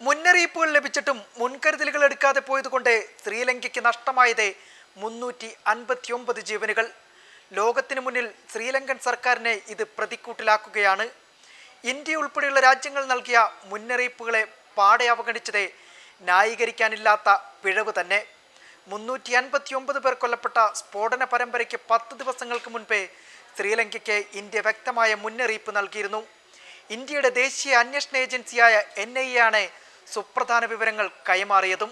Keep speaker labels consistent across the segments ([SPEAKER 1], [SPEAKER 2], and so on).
[SPEAKER 1] മുന്നറിയിപ്പുകൾ ലഭിച്ചിട്ടും മുൻകരുതലുകൾ എടുക്കാതെ പോയതുകൊണ്ട് ശ്രീലങ്കയ്ക്ക് നഷ്ടമായത് മുന്നൂറ്റി അൻപത്തിയൊമ്പത് ജീവനുകൾ. ലോകത്തിന് മുന്നിൽ ശ്രീലങ്കൻ സർക്കാരിനെ ഇത് പ്രതിക്കൂട്ടിലാക്കുകയാണ്. ഇന്ത്യ ഉൾപ്പെടെയുള്ള രാജ്യങ്ങൾ നൽകിയ മുന്നറിയിപ്പുകളെ പാടെ അവഗണിച്ചത് ന്യായീകരിക്കാനില്ലാത്ത പിഴവ് തന്നെ. മുന്നൂറ്റി അൻപത്തി ഒമ്പത് പേർ കൊല്ലപ്പെട്ട സ്ഫോടന പരമ്പരയ്ക്ക് പത്ത് ദിവസങ്ങൾക്ക് മുൻപേ ശ്രീലങ്കയ്ക്ക് ഇന്ത്യ വ്യക്തമായ മുന്നറിയിപ്പ് നൽകിയിരുന്നു. ഇന്ത്യയുടെ ദേശീയ അന്വേഷണ ഏജൻസിയായ എൻ ഐ ആണ് സുപ്രധാന വിവരങ്ങൾ കൈമാറിയതും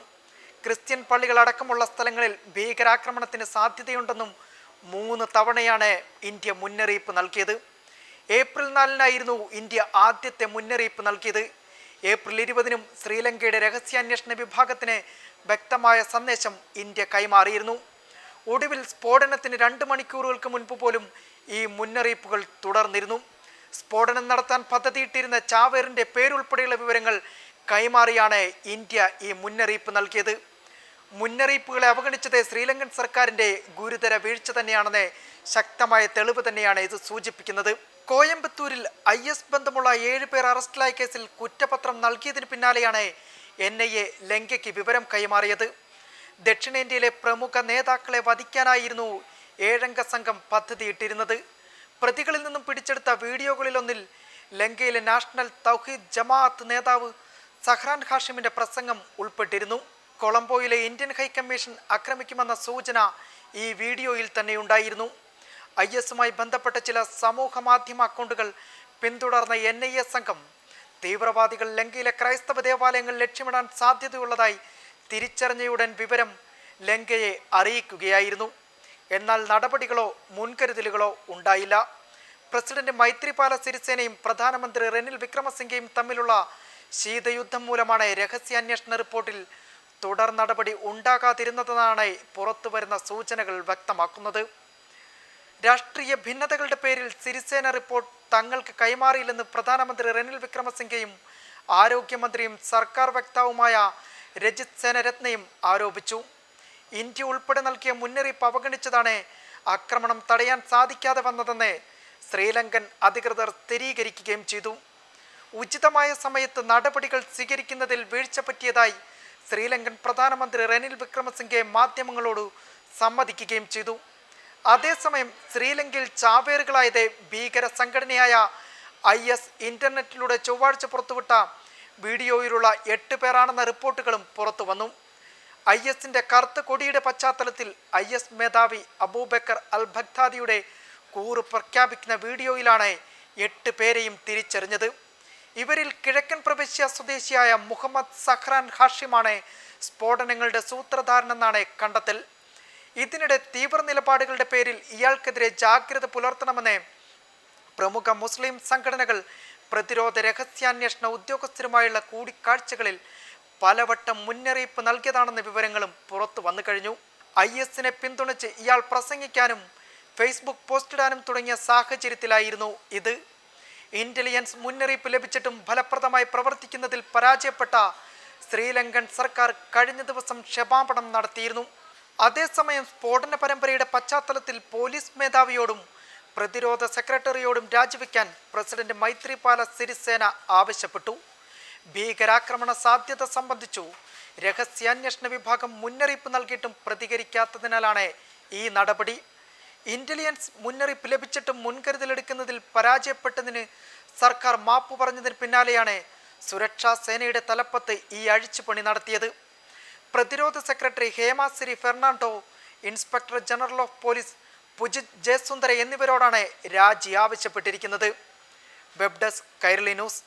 [SPEAKER 1] ക്രിസ്ത്യൻ പള്ളികളടക്കമുള്ള സ്ഥലങ്ങളിൽ ഭീകരാക്രമണത്തിന് സാധ്യതയുണ്ടെന്നും മൂന്ന് തവണയാണ് ഇന്ത്യ മുന്നറിയിപ്പ് നൽകിയത്. ഏപ്രിൽ നാലിനായിരുന്നു ഇന്ത്യ ആദ്യത്തെ മുന്നറിയിപ്പ് നൽകിയത്. ഏപ്രിൽ ഇരുപതിനും ശ്രീലങ്കയുടെ രഹസ്യാന്വേഷണ വിഭാഗത്തിന് വ്യക്തമായ സന്ദേശം ഇന്ത്യ കൈമാറിയിരുന്നു. ഒടുവിൽ സ്ഫോടനത്തിന് രണ്ട് മണിക്കൂറുകൾക്ക് മുൻപ് പോലും ഈ മുന്നറിയിപ്പുകൾ തുടർന്നിരുന്നു. സ്ഫോടനം നടത്താൻ പദ്ധതിയിട്ടിരുന്ന ചാവേറിന്റെ പേരുൾപ്പെടെയുള്ള വിവരങ്ങൾ കൈമാറിയാണ് ഇന്ത്യ ഈ മുന്നറിയിപ്പ് നൽകിയത്. മുന്നറിയിപ്പുകളെ അവഗണിച്ചത് ശ്രീലങ്കൻ സർക്കാരിന്റെ ഗുരുതര വീഴ്ച തന്നെയാണെന്ന് ശക്തമായ തെളിവ് തന്നെയാണ് ഇത് സൂചിപ്പിക്കുന്നത്. കോയമ്പത്തൂരിൽ ഐ എസ് ബന്ധമുള്ള ഏഴ് പേർ അറസ്റ്റിലായ കേസിൽ കുറ്റപത്രം നൽകിയതിന് പിന്നാലെയാണ് എൻ ഐ എ ലങ്കയ്ക്ക് വിവരം കൈമാറിയത്. ദക്ഷിണേന്ത്യയിലെ പ്രമുഖ നേതാക്കളെ വധിക്കാനായിരുന്നു ഏഴംഗ സംഘം പദ്ധതിയിട്ടിരുന്നത്. പ്രതികളിൽ നിന്നും പിടിച്ചെടുത്ത വീഡിയോകളിലൊന്നിൽ ലങ്കയിലെ നാഷണൽ തൗഹീദ് ജമാഅത്ത് നേതാവ് സഹ്റാൻ ഹാഷിമിന്റെ പ്രസംഗം ഉൾപ്പെട്ടിരുന്നു. കൊളംബോയിലെ ഇന്ത്യൻ ഹൈക്കമ്മീഷൻ ആക്രമിക്കുമെന്ന സൂചന ഈ വീഡിയോയിൽ തന്നെ ഉണ്ടായിരുന്നു ഐ എസുമായി ബന്ധപ്പെട്ട ചില സമൂഹ മാധ്യമ അക്കൗണ്ടുകൾ പിന്തുടർന്ന എൻ ഐ എ സംഘം തീവ്രവാദികൾ ലങ്കയിലെ ക്രൈസ്തവ ദേവാലയങ്ങൾ ലക്ഷ്യമിടാൻ സാധ്യതയുള്ളതായി തിരിച്ചറിഞ്ഞയുടൻ വിവരം ലങ്കയെ അറിയിക്കുകയായിരുന്നു. എന്നാൽ നടപടികളോ മുൻകരുതലുകളോ ഉണ്ടായില്ല. പ്രസിഡന്റ് മൈത്രിപാല സിരിസേനയും പ്രധാനമന്ത്രി റെനിൽ വിക്രമസിംഗയും തമ്മിലുള്ള ശീതയുദ്ധം മൂലമാണ് രഹസ്യാന്വേഷണ റിപ്പോർട്ടിൽ തുടർ നടപടി ഉണ്ടാകാതിരുന്നതെന്നാണ് പുറത്തുവരുന്ന സൂചനകൾ വ്യക്തമാക്കുന്നത്. രാഷ്ട്രീയ ഭിന്നതകളുടെ പേരിൽ സിരിസേന റിപ്പോർട്ട് തങ്ങൾക്ക് കൈമാറിയില്ലെന്ന് പ്രധാനമന്ത്രി റെനിൽ വിക്രമസിംഗയും ആരോഗ്യമന്ത്രിയും സർക്കാർ വക്താവുമായ രജിത് സേനരത്നയും ആരോപിച്ചു. ഇന്ത്യ ഉൾപ്പെടെ നൽകിയ മുന്നറിയിപ്പ് അവഗണിച്ചതാണ് ആക്രമണം തടയാൻ സാധിക്കാതെ വന്നതെന്ന് ശ്രീലങ്കൻ അധികൃതർ സ്ഥിരീകരിക്കുകയും ചെയ്തു. ഉചിതമായ സമയത്ത് നടപടികൾ സ്വീകരിക്കുന്നതിൽ വീഴ്ച പറ്റിയതായി ശ്രീലങ്കൻ പ്രധാനമന്ത്രി റെനിൽ വിക്രമസിംഗെ മാധ്യമങ്ങളോട് സമ്മതിക്കുകയും ചെയ്തു. അതേസമയം ശ്രീലങ്കയിൽ ചാവേറുകളായത് ഭീകര സംഘടനയായ ഐ എസ് ഇന്റർനെറ്റിലൂടെ ചൊവ്വാഴ്ച പുറത്തുവിട്ട വീഡിയോയിലുള്ള എട്ട് പേരാണെന്ന റിപ്പോർട്ടുകളും പുറത്തു വന്നു. ഐ എസിന്റെ കറുത്ത കൊടിയുടെ പശ്ചാത്തലത്തിൽ ഐ എസ് മേധാവി അബൂബക്കർ അൽ ഭക്താദിയുടെ കൂറ് പ്രഖ്യാപിക്കുന്ന വീഡിയോയിലാണ് എട്ട് പേരെയും തിരിച്ചറിഞ്ഞത്. ഇവരിൽ കിഴക്കൻ പ്രവിശ്യ സ്വദേശിയായ മുഹമ്മദ് സഹ്റാൻ ഹാഷിമാണ് സ്ഫോടനങ്ങളുടെ സൂത്രധാരനെന്നാണ് കണ്ടെത്തൽ. ഇതിനിടെ തീവ്ര നിലപാടുകളുടെ പേരിൽ ഇയാൾക്കെതിരെ ജാഗ്രത പുലർത്തണമെന്ന് പ്രമുഖ മുസ്ലിം സംഘടനകൾ പ്രതിരോധ രഹസ്യാന്വേഷണ ഉദ്യോഗസ്ഥരുമായുള്ള കൂടിക്കാഴ്ചകളിൽ പലവട്ടം മുന്നറിയിപ്പ് നൽകിയതാണെന്ന വിവരങ്ങളും പുറത്തു വന്നു കഴിഞ്ഞു. ഐ എസിനെ പിന്തുണച്ച് ഇയാൾ പ്രസംഗിക്കാനും ഫേസ്ബുക്ക് പോസ്റ്റിടാനും തുടങ്ങിയ സാഹചര്യത്തിലായിരുന്നു ഇത്. ഇന്റലിജൻസ് മുന്നറിയിപ്പ് ലഭിച്ചിട്ടും ഫലപ്രദമായി പ്രവർത്തിക്കുന്നതിൽ പരാജയപ്പെട്ട ശ്രീലങ്കൻ സർക്കാർ കഴിഞ്ഞ ദിവസം ക്ഷമാപണം നടത്തിയിരുന്നു. അതേസമയം സ്ഫോടന പരമ്പരയുടെ പശ്ചാത്തലത്തിൽ പോലീസ് മേധാവിയോടും പ്രതിരോധ സെക്രട്ടറിയോടും രാജിവെക്കാൻ പ്രസിഡന്റ് മൈത്രിപാല സിരിസേന ആവശ്യപ്പെട്ടു. ഭീകരാക്രമണ സാധ്യത സംബന്ധിച്ചു രഹസ്യാന്വേഷണ വിഭാഗം മുന്നറിയിപ്പ് നൽകിയിട്ടും പ്രതികരിക്കാത്തതിനാലാണ് ഈ നടപടി ഇന്റലിജൻസ് മുന്നറിയിപ്പ് ലഭിച്ചിട്ടും മുൻകരുതലെടുക്കുന്നതിൽ പരാജയപ്പെട്ടതിന് സർക്കാർ മാപ്പ് പറഞ്ഞതിന് പിന്നാലെയാണ് സുരക്ഷാ സേനയുടെ തലപ്പത്ത് ഈ അഴിച്ചുപണി നടത്തിയത്. പ്രതിരോധ secretary Hemasiri Fernando inspector general of police Pujith Jayasundara എന്നിവരോടാണ് രാജി ആവശ്യപ്പെട്ടിരിക്കുന്നത്. Web desk Kairali news.